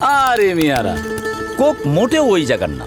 আরে মিয়ারা, কোক মোটেও ওই জায়গার না।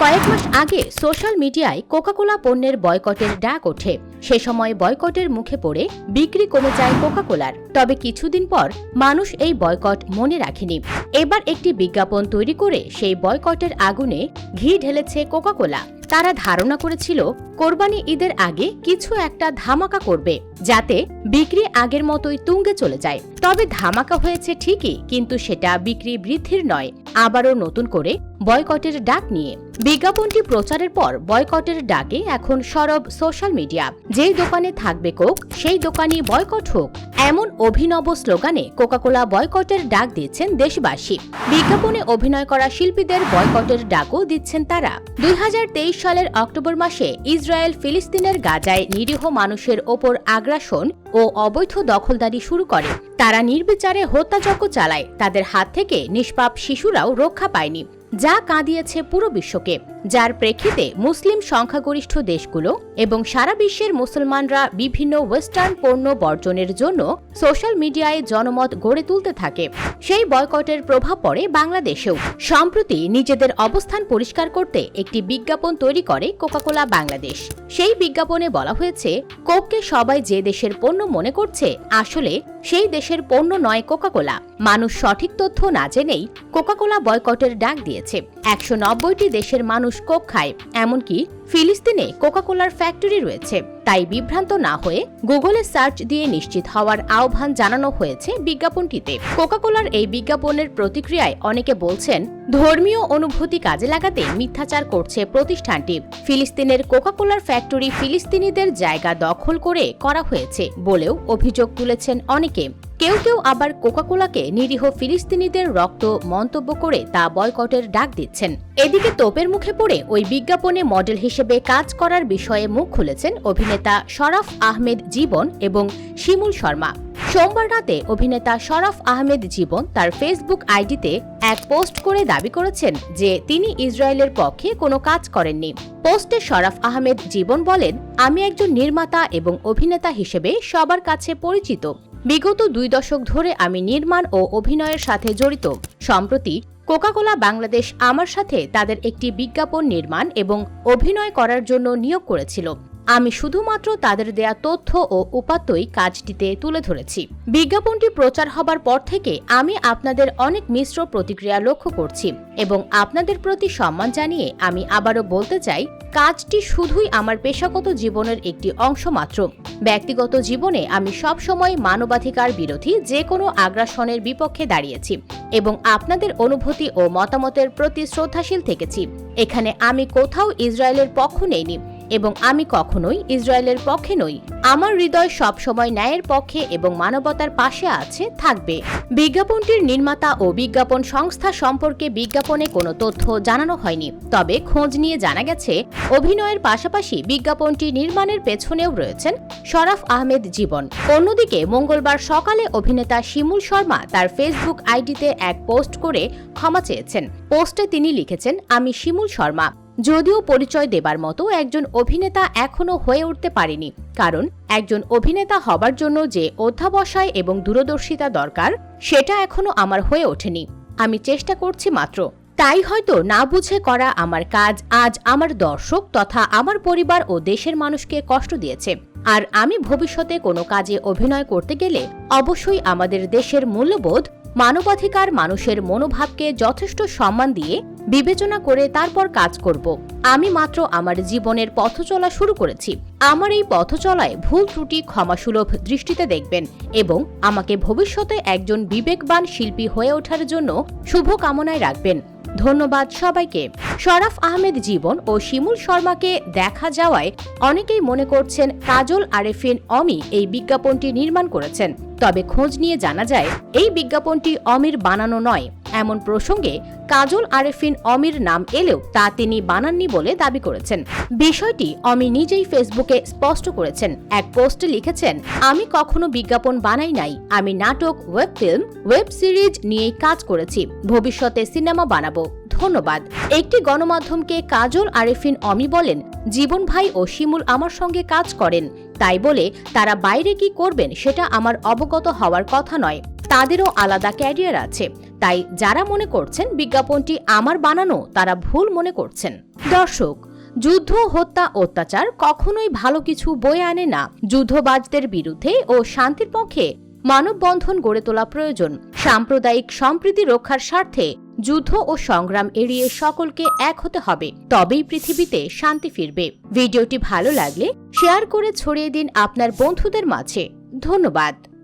কয়েক মাস আগে সোশ্যাল মিডিয়ায় কোকাকোলা পণ্যের বয়কটের ডাক ওঠে। সে সময় বয়কটের মুখে পড়ে বিক্রি কমে যায় কোকাকোলার। তবে কিছুদিন পর মানুষ এই বয়কট মনে রাখেনি। এবার একটি বিজ্ঞাপন তৈরি করে সেই বয়কটের আগুনে ঘি ঢেলেছে কোকাকোলা। তারা ধারণা করেছিল, কোরবানি ঈদের আগে কিছু একটা ধামাকা করবে, যাতে বিক্রি আগের মতোই তুঙ্গে চলে যায়। তবে ধামাকা হয়েছে ঠিকই, কিন্তু সেটা বিক্রি বৃদ্ধির নয়। আবারও নতুন করে বয়কটের ডাক নিয়ে। বিজ্ঞাপনটি প্রচারের পর বয়কটের ডাকে এখন সরব সোশ্যাল মিডিয়া। যেই দোকানে থাকবে কোক, সেই দোকানই বয়কট হোক। এমন অভিনব স্লোগানে কোকাকোলা বয়কটের ডাক দিচ্ছেন দেশবাসী। বিজ্ঞাপনে অভিনয় করা শিল্পীদের বয়কটের ডাকও দিচ্ছেন তারা। দুই হাজার তেইশ সালের অক্টোবর মাসে ইসরায়েল ফিলিস্তিনের গাজায় নিরীহ মানুষের ওপর আগ্রাসন ও অবৈধ দখলদারি শুরু করে। তারা নির্বিচারে হত্যাযজ্ঞ চালায়। তাদের হাত থেকে নিষ্পাপ শিশুরাও রক্ষা পায়নি, যা কাঁদিয়েছে পুরো বিশ্বকে। যার প্রেক্ষিতে মুসলিম সংখ্যাগরিষ্ঠ দেশগুলো এবং সারা বিশ্বের মুসলমানরা বিভিন্ন ওয়েস্টার্ন পণ্য বর্জনের জন্য সোশ্যাল মিডিয়ায় জনমত গড়ে তুলতে থাকে। সেই বয়কটের প্রভাব পড়ে বাংলাদেশেও। সম্প্রতি নিজেদের অবস্থান পরিষ্কার করতে একটি বিজ্ঞাপন তৈরি করে কোকাকোলা বাংলাদেশ। সেই বিজ্ঞাপনে বলা হয়েছে, কোককে সবাই যে দেশের পণ্য মনে করছে, আসলে সেই দেশের পণ্য নয় কোকাকোলা। মানুষ সঠিক তথ্য না জেনেই কোকাকোলা বয়কটের ডাক দিয়েছে। একশো নব্বইটি দেশের মানুষ কোক খায়, এমনকি ফিলিস্তিনে কোকাকোলার ফ্যাক্টরি রয়েছে। তাই বিভ্রান্ত না হয়ে গুগলে সার্চ দিয়ে নিশ্চিত হওয়ার আহ্বান জানানো হয়েছে বিজ্ঞাপনটিতে। কোকাকোলার এই বিজ্ঞাপনের প্রতিক্রিয়ায় অনেকে বলছেন, ধর্মীয় অনুভূতি কাজে লাগাতে মিথ্যাচার করছে প্রতিষ্ঠানটি। ফিলিস্তিনের কোকাকোলার ফ্যাক্টরি ফিলিস্তিনিদের জায়গা দখল করে করা হয়েছে বলেও অভিযোগ তুলেছেন অনেকে। কেউ কেউ আবার কোকাকোলাকে নিরীহ ফিলিস্তিনিদের রক্ত মন্তব্য করে তা বয়কটের ডাক দিচ্ছেন। এদিকে তোপের মুখে পড়ে ওই বিজ্ঞাপনে মডেল হিসেবে কাজ করার বিষয়ে মুখ খুলেছেন অভিনেতা শরাফ আহমেদ জীবন এবং শিমুল শর্মা। সোমবার রাতে অভিনেতা শরফ আহমেদ জীবন তার ফেসবুক আইডিতে এক পোস্ট করে দাবি করেছেন যে তিনি ইসরায়েলের পক্ষে কোনো কাজ করেননি। পোস্টে শরফ আহমেদ জীবন বলেন, আমি একজন নির্মাতা এবং অভিনেতা হিসেবে সবার কাছে পরিচিত। বিগত দুই দশক ধরে আমি নির্মাণ ও অভিনয়ের সাথে জড়িত। সম্প্রতি কোকাকোলা বাংলাদেশ আমার সাথে তাদের একটি বিজ্ঞাপন নির্মাণ এবং অভিনয় করার জন্য নিয়োগ করেছিল। আমি শুধুমাত্র তাদের দেয়া তথ্য ও উপাত্তই কাজটিতে তুলে ধরেছি। বিজ্ঞাপনটি প্রচার হবার পর থেকে আমি আপনাদের অনেক মিশ্র প্রতিক্রিয়া লক্ষ্য করছি এবং আপনাদের প্রতি সম্মান জানিয়ে আমি আবারও বলতে চাই, কাজটি শুধুই আমার পেশাগত জীবনের একটি অংশ মাত্র। ব্যক্তিগত জীবনে আমি সব সময় মানবাধিকার বিরোধী যে কোনো আগ্রাসনের বিপক্ষে দাঁড়িয়েছি এবং আপনাদের অনুভূতি ও মতামতের প্রতি শ্রদ্ধাশীল থেকেছি। এখানে আমি কোথাও ইসরায়েলের পক্ষ নেইনি এবং আমি কখনোই ইসরায়েলের পক্ষে নই। আমার হৃদয় সবসময় ন্যায়ের পক্ষে এবং মানবতার পাশে আছে, থাকবে। বিজ্ঞাপনটির নির্মাতা ও বিজ্ঞাপন সংস্থা সম্পর্কে বিজ্ঞাপনে কোনো তথ্য জানানো হয়নি। তবে খোঁজ নিয়ে জানা গেছে, অভিনয়ের পাশাপাশি বিজ্ঞাপনটি নির্মাণের পেছনেও রয়েছেন শরাফ আহমেদ জীবন। অন্যদিকে, মঙ্গলবার সকালে অভিনেতা শিমুল শর্মা তার ফেসবুক আইডিতে এক পোস্ট করে ক্ষমা চেয়েছেন। পোস্টে তিনি লিখেছেন, আমি শিমুল শর্মা। যদিও পরিচয় দেবার মতো একজন অভিনেতা এখনও হয়ে উঠতে পারেনি। কারণ, একজন অভিনেতা হবার জন্য যে অধ্যাবসায় এবং দূরদর্শিতা দরকার, সেটা এখনও আমার হয়ে ওঠেনি। আমি চেষ্টা করছি মাত্র। তাই হয়তো না বুঝে করা আমার কাজ আজ আমার দর্শক তথা আমার পরিবার ও দেশের মানুষকে কষ্ট দিয়েছে। আর আমি ভবিষ্যতে কোনো কাজে অভিনয় করতে গেলে অবশ্যই আমাদের দেশের মূল্যবোধ, মানবাধিকার, মানুষের মনোভাবকে যথেষ্ট সম্মান দিয়ে বিবেচনা করে তারপর কাজ করব। আমি মাত্র আমার জীবনের পথ চলা শুরু করেছি। আমার এই পথ চলায় ভুল ত্রুটি ক্ষমাসুলভ দৃষ্টিতে দেখবেন এবং আমাকে ভবিষ্যতে একজন বিবেকবান শিল্পী হয়ে ওঠার জন্য শুভ কামনায় রাখবেন। ধন্যবাদ সবাইকে। শরাফ আহমেদ জীবন ও শিমুল শর্মাকে দেখা যাওয়ায় অনেকেই মনে করছেন কাজল আরেফিন অমি এই বিজ্ঞাপনটি নির্মাণ করেছেন। তবে খোঁজ নিয়ে জানা যায়, এই বিজ্ঞাপনটি অমির বানানো নয়। এমন প্রসঙ্গে কাজল আরেফিন অমির নাম এলেও তা তিনি বানাননি বলে দাবি করেছেন। বিষয়টি অমি নিজেই ফেসবুকে স্পষ্ট করেছেন। এক পোস্টে লিখেছেন, আমি কখনো বিজ্ঞাপন বানাই নাই। আমি নাটক, ওয়েব ফিল্ম, ওয়েব সিরিজ নিয়েই কাজ করেছি। ভবিষ্যতে সিনেমা বানাবো। ধন্যবাদ। একটি গণমাধ্যমকে কাজল আরেফিন অমি বলেন, জীবন ভাই ও শিমুল আমার সঙ্গে কাজ করেন। তাই বলে তারা বাইরে কি করবেন সেটা আমার অবগত হওয়ার কথা নয়। তাদেরও আলাদা ক্যারিয়ার আছে। তাই যারা মনে করছেন বিজ্ঞাপনটি আমার বানানো, তারা ভুল মনে করছেন। দর্শক, যুদ্ধ, হত্যা, অত্যাচার কখনোই ভালো কিছু বয়ে আনে না। যুদ্ধবাজদের বিরুদ্ধে ও শান্তির পক্ষে মানববন্ধন গড়ে তোলা প্রয়োজন। সাম্প্রদায়িক সম্প্রীতি রক্ষার স্বার্থে যুদ্ধ ও সংগ্রাম এড়িয়ে সকলকে এক হতে হবে। তবেই পৃথিবীতে শান্তি ফিরবে। ভিডিওটি ভালো লাগলে শেয়ার করে ছড়িয়ে দিন আপনার বন্ধুদের মাঝে। ধন্যবাদ।